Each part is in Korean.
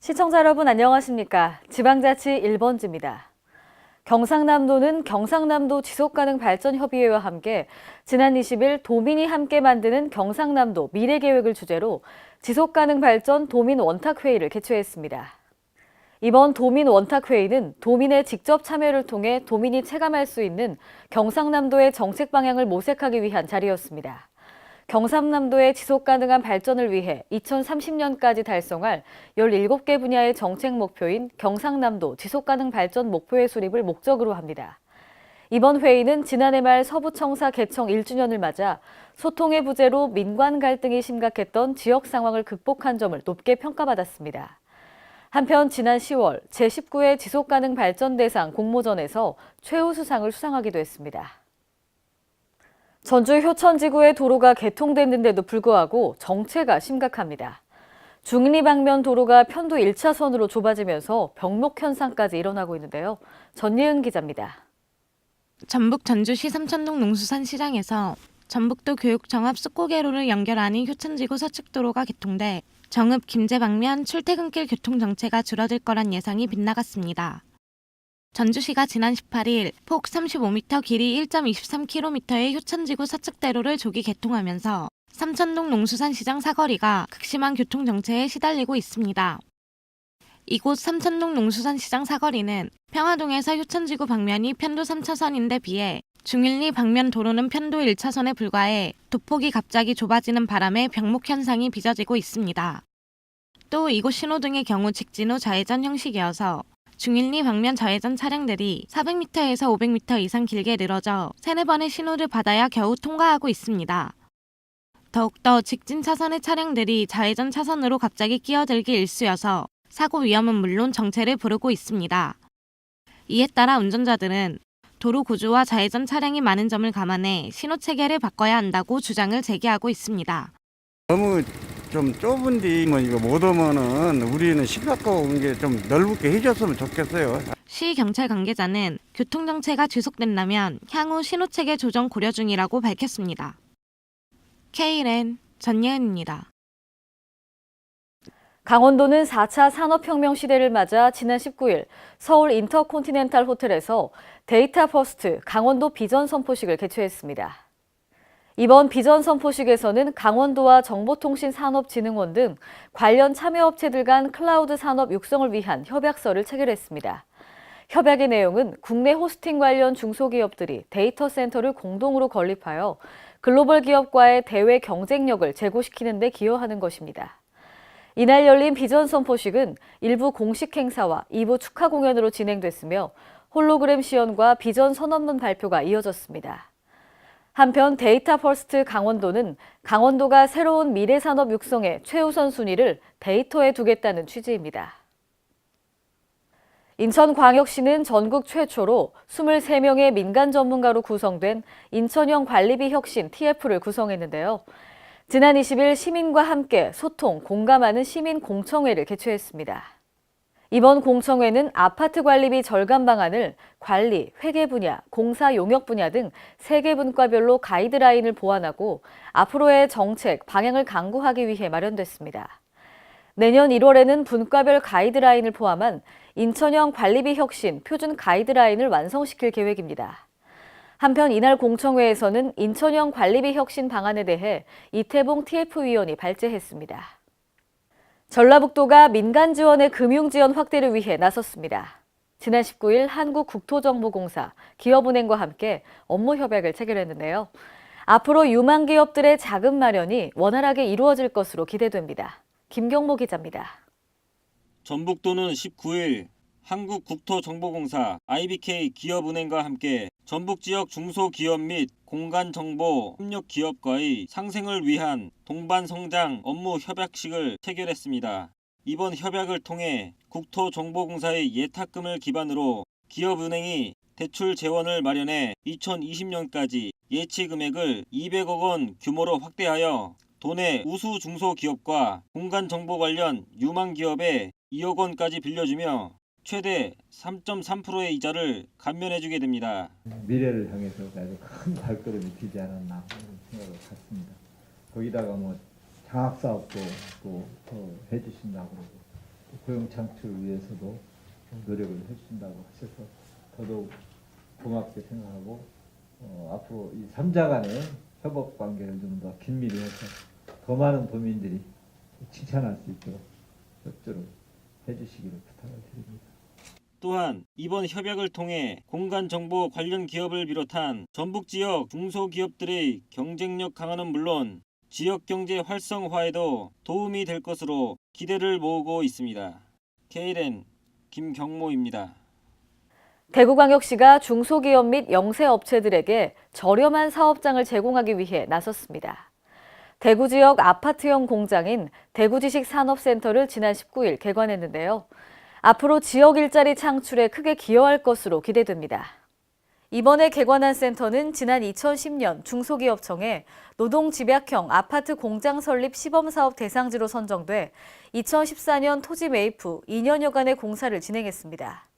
시청자 여러분 안녕하십니까? 지방자치 1번지입니다. 경상남도는 경상남도 지속가능 발전 협의회와 함께 지난 20일 도민이 함께 만드는 경상남도 미래 계획을 주제로 지속가능 발전 도민 원탁 회의를 개최했습니다. 이번 도민 원탁 회의는 도민의 직접 참여를 통해 도민이 체감할 수 있는 경상남도의 정책 방향을 모색하기 위한 자리였습니다. 경상남도의 지속 가능한 발전을 위해 2030년까지 달성할 17개 분야의 정책 목표인 경상남도 지속 가능 발전 목표의 수립을 목적으로 합니다. 이번 회의는 지난해 말 서부청사 개청 1주년을 맞아 소통의 부재로 민관 갈등이 심각했던 지역 상황을 극복한 점을 높게 평가받았습니다. 한편 지난 10월 제19회 지속가능 발전 대상 공모전에서 최우수상을 수상하기도 했습니다. 전주 효천지구의 도로가 개통됐는데도 불구하고 정체가 심각합니다. 중리 방면 도로가 편도 1차선으로 좁아지면서 병목 현상까지 일어나고 있는데요. 전예은 기자입니다. 전북 전주시 삼천동 농수산 시장에서 전북도 교육정합 쑥고개로를 연결하는 효천지구 서측도로가 개통돼 정읍 김제 방면 출퇴근길 교통 정체가 줄어들 거란 예상이 빗나갔습니다. 전주시가 지난 18일 폭 35m 길이 1.23km의 효천지구 서측대로를 조기 개통하면서 삼천동 농수산시장 사거리가 극심한 교통 정체에 시달리고 있습니다. 이곳 삼천동 농수산시장 사거리는 평화동에서 효천지구 방면이 편도 3차선인데 비해 중일리 방면 도로는 편도 1차선에 불과해 도폭이 갑자기 좁아지는 바람에 병목 현상이 빚어지고 있습니다. 또 이곳 신호등의 경우 직진 후 좌회전 형식이어서 중일리 방면 좌회전 차량들이 400m에서 500m 이상 길게 늘어져 세네 번의 신호를 받아야 겨우 통과하고 있습니다. 더욱더 직진 차선의 차량들이 좌회전 차선으로 갑자기 끼어들기 일쑤여서 사고 위험은 물론 정체를 부르고 있습니다. 이에 따라 운전자들은 도로 구조와 좌회전 차량이 많은 점을 감안해 신호 체계를 바꿔야 한다고 주장을 제기하고 있습니다. 너무 좀 좁은 데 뭐 이거 못 오면은 우리는 시각고 게좀 넓게 해줬으면 좋겠어요. 시 경찰 관계자는 교통 정체가 지속된다면 향후 신호 체계 조정 고려 중이라고 밝혔습니다. K랜 전예은입니다. 강원도는 4차 산업혁명 시대를 맞아 지난 19일 서울 인터콘티넨탈 호텔에서 데이터 퍼스트 강원도 비전 선포식을 개최했습니다. 이번 비전 선포식에서는 강원도와 정보통신산업진흥원 등 관련 참여업체들 간 클라우드 산업 육성을 위한 협약서를 체결했습니다. 협약의 내용은 국내 호스팅 관련 중소기업들이 데이터 센터를 공동으로 건립하여 글로벌 기업과의 대외 경쟁력을 제고시키는 데 기여하는 것입니다. 이날 열린 비전 선포식은 일부 공식 행사와 2부 축하 공연으로 진행됐으며 홀로그램 시연과 비전 선언문 발표가 이어졌습니다. 한편 데이터 퍼스트 강원도는 강원도가 새로운 미래 산업 육성의 최우선 순위를 데이터에 두겠다는 취지입니다. 인천광역시는 전국 최초로 23명의 민간 전문가로 구성된 인천형 관리비 혁신 TF를 구성했는데요. 지난 20일 시민과 함께 소통, 공감하는 시민 공청회를 개최했습니다. 이번 공청회는 아파트 관리비 절감 방안을 관리, 회계 분야, 공사 용역 분야 등 세 개 분과별로 가이드라인을 보완하고 앞으로의 정책, 방향을 강구하기 위해 마련됐습니다. 내년 1월에는 분과별 가이드라인을 포함한 인천형 관리비 혁신 표준 가이드라인을 완성시킬 계획입니다. 한편 이날 공청회에서는 인천형 관리비 혁신 방안에 대해 이태봉 TF위원이 발제했습니다. 전라북도가 민간 지원의 금융 지원 확대를 위해 나섰습니다. 지난 19일 한국국토정보공사, 기업은행과 함께 업무 협약을 체결했는데요. 앞으로 유망 기업들의 자금 마련이 원활하게 이루어질 것으로 기대됩니다. 김경모 기자입니다. 전북도는 19일 한국국토정보공사 IBK 기업은행과 함께 전북 지역 중소기업 및 공간정보 협력 기업과의 상생을 위한 동반 성장 업무 협약식을 체결했습니다. 이번 협약을 통해 국토정보공사의 예탁금을 기반으로 기업은행이 대출 재원을 마련해 2020년까지 예치 금액을 200억 원 규모로 확대하여 도내 우수 중소기업과 공간정보 관련 유망 기업에 2억 원까지 빌려주며 최대 3.3%의 이자를 감면해주게 됩니다. 미래를 향해서 아주 큰 발걸음이 되지 않았나 생각을 갖습니다. 거기다가 뭐 장학 사업도 또더 해주신다고 그러고 또 고용 창출을 위해서도 노력을 해주신다고 하셔서 더더욱 고맙게 생각하고 어, 앞으로 이 3자 간의 협업 관계를 좀 더 긴밀히 해서 더 많은 도민들이 칭찬할 수 있도록 협조를 해주시기를 부탁을 드립니다. 또한 이번 협약을 통해 공간정보 관련 기업을 비롯한 전북 지역 중소기업들의 경쟁력 강화는 물론 지역 경제 활성화에도 도움이 될 것으로 기대를 모으고 있습니다. KLN 김경모입니다. 대구광역시가 중소기업 및 영세업체들에게 저렴한 사업장을 제공하기 위해 나섰습니다. 대구 지역 아파트형 공장인 대구지식산업센터를 지난 19일 개관했는데요. 앞으로 지역 일자리 창출에 크게 기여할 것으로 기대됩니다. 이번에 개관한 센터는 지난 2010년 중소기업청에 노동 집약형 아파트 공장 설립 시범사업 대상지로 선정돼 2014년 토지 매입 후 2년여간의 공사를 진행했습니다.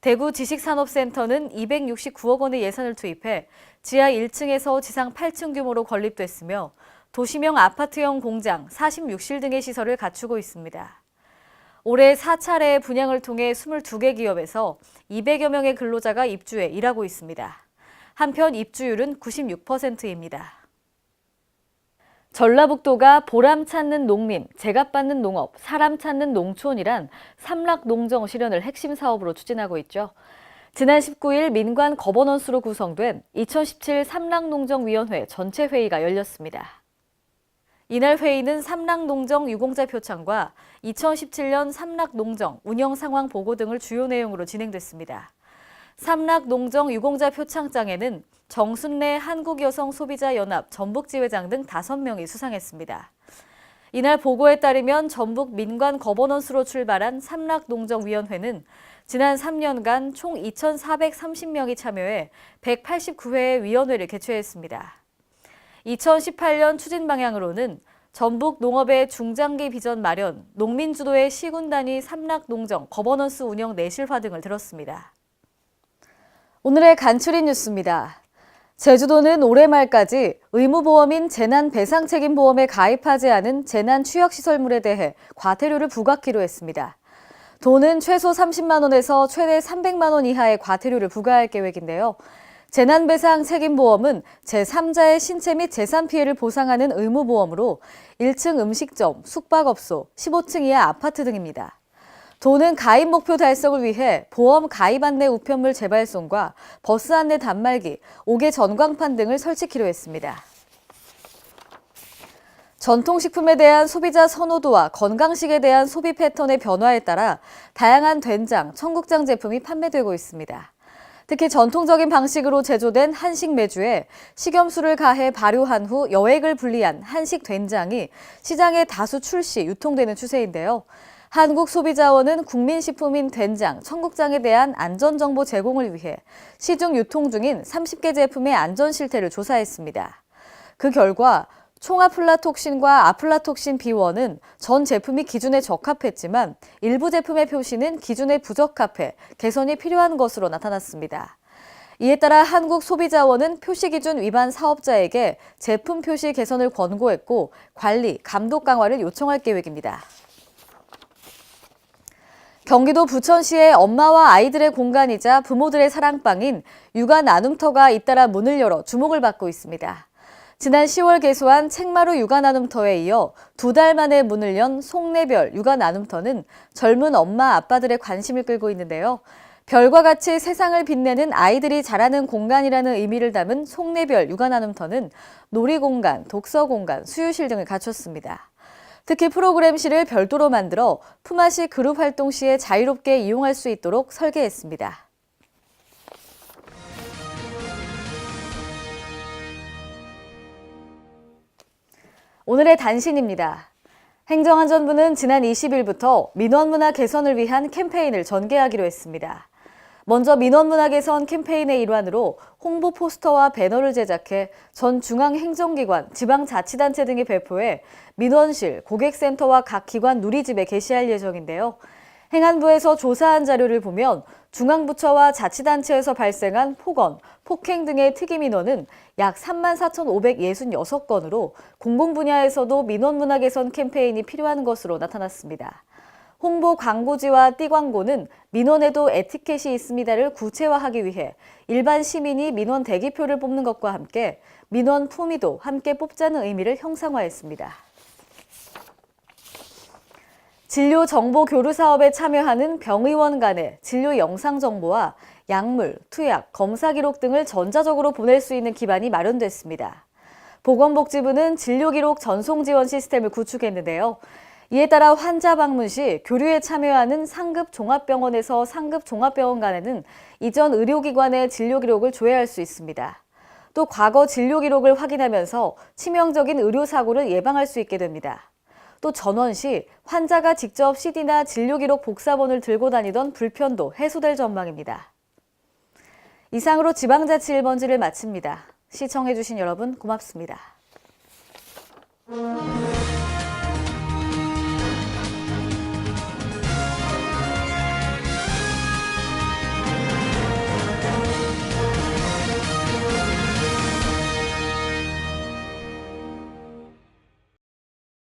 대구 지식산업센터는 269억 원의 예산을 투입해 지하 1층에서 지상 8층 규모로 건립됐으며 도시명 아파트형 공장 46실 등의 시설을 갖추고 있습니다. 올해 4차례 분양을 통해 22개 기업에서 200여 명의 근로자가 입주해 일하고 있습니다. 한편 입주율은 96%입니다. 전라북도가 보람 찾는 농민, 제값 받는 농업, 사람 찾는 농촌이란 삼락 농정 실현을 핵심 사업으로 추진하고 있죠. 지난 19일 민관 거버넌스로 구성된 2017 삼락농정위원회 전체 회의가 열렸습니다. 이날 회의는 삼락농정 유공자 표창과 2017년 삼락농정 운영 상황 보고 등을 주요 내용으로 진행됐습니다. 삼락농정 유공자 표창장에는 정순래 한국여성소비자연합 전북지회장 등 5명이 수상했습니다. 이날 보고에 따르면 전북 민관 거버넌스로 출발한 삼락농정위원회는 지난 3년간 총 2,430명이 참여해 189회의 위원회를 개최했습니다. 2018년 추진 방향으로는 전북 농업의 중장기 비전 마련, 농민 주도의 시군 단위 삼락 농정, 거버넌스 운영 내실화 등을 들었습니다. 오늘의 간추린 뉴스입니다. 제주도는 올해 말까지 의무보험인 재난배상책임보험에 가입하지 않은 재난취약시설물에 대해 과태료를 부과하기로 했습니다. 도는 최소 30만 원에서 최대 300만 원 이하의 과태료를 부과할 계획인데요. 재난배상 책임보험은 제3자의 신체 및 재산 피해를 보상하는 의무보험으로 1층 음식점, 숙박업소, 15층 이하 아파트 등입니다. 도는 가입 목표 달성을 위해 보험 가입 안내 우편물 재발송과 버스 안내 단말기, 5개 전광판 등을 설치키로 했습니다. 전통식품에 대한 소비자 선호도와 건강식에 대한 소비 패턴의 변화에 따라 다양한 된장, 청국장 제품이 판매되고 있습니다. 특히 전통적인 방식으로 제조된 한식 메주에 식염수를 가해 발효한 후 여액을 분리한 한식 된장이 시장에 다수 출시, 유통되는 추세인데요. 한국소비자원은 국민식품인 된장, 청국장에 대한 안전정보 제공을 위해 시중 유통 중인 30개 제품의 안전 실태를 조사했습니다. 그 결과 총아플라톡신과 아플라톡신 비원은 전 제품이 기준에 적합했지만 일부 제품의 표시는 기준에 부적합해 개선이 필요한 것으로 나타났습니다. 이에 따라 한국소비자원은 표시 기준 위반 사업자에게 제품 표시 개선을 권고했고 관리, 감독 강화를 요청할 계획입니다. 경기도 부천시의 엄마와 아이들의 공간이자 부모들의 사랑방인 육아 나눔터가 잇따라 문을 열어 주목을 받고 있습니다. 지난 10월 개소한 책마루 육아 나눔터에 이어 두 달 만에 문을 연 송내별 육아 나눔터는 젊은 엄마 아빠들의 관심을 끌고 있는데요. 별과 같이 세상을 빛내는 아이들이 자라는 공간이라는 의미를 담은 송내별 육아 나눔터는 놀이 공간, 독서 공간, 수유실 등을 갖췄습니다. 특히 프로그램실을 별도로 만들어 품앗이 그룹 활동 시에 자유롭게 이용할 수 있도록 설계했습니다. 오늘의 단신입니다. 행정안전부는 지난 20일부터 민원문화 개선을 위한 캠페인을 전개하기로 했습니다. 먼저 민원문화 개선 캠페인의 일환으로 홍보 포스터와 배너를 제작해 전 중앙행정기관, 지방자치단체 등에 배포해 민원실, 고객센터와 각 기관 누리집에 게시할 예정인데요. 행안부에서 조사한 자료를 보면 중앙부처와 자치단체에서 발생한 폭언, 폭행 등의 특이 민원은 약 3만 4,566건으로 공공 분야에서도 민원 문화 개선 캠페인이 필요한 것으로 나타났습니다. 홍보 광고지와 띠광고는 민원에도 에티켓이 있습니다를 구체화하기 위해 일반 시민이 민원 대기표를 뽑는 것과 함께 민원 품위도 함께 뽑자는 의미를 형상화했습니다. 진료 정보 교류 사업에 참여하는 병의원 간의 진료 영상 정보와 약물, 투약, 검사 기록 등을 전자적으로 보낼 수 있는 기반이 마련됐습니다. 보건복지부는 진료 기록 전송 지원 시스템을 구축했는데요. 이에 따라 환자 방문 시 교류에 참여하는 상급 종합병원에서 상급 종합병원 간에는 이전 의료기관의 진료 기록을 조회할 수 있습니다. 또 과거 진료 기록을 확인하면서 치명적인 의료 사고를 예방할 수 있게 됩니다. 또 전원 시 환자가 직접 CD나 진료 기록 복사본을 들고 다니던 불편도 해소될 전망입니다. 이상으로 지방자치 1번지를 마칩니다. 시청해주신 여러분 고맙습니다.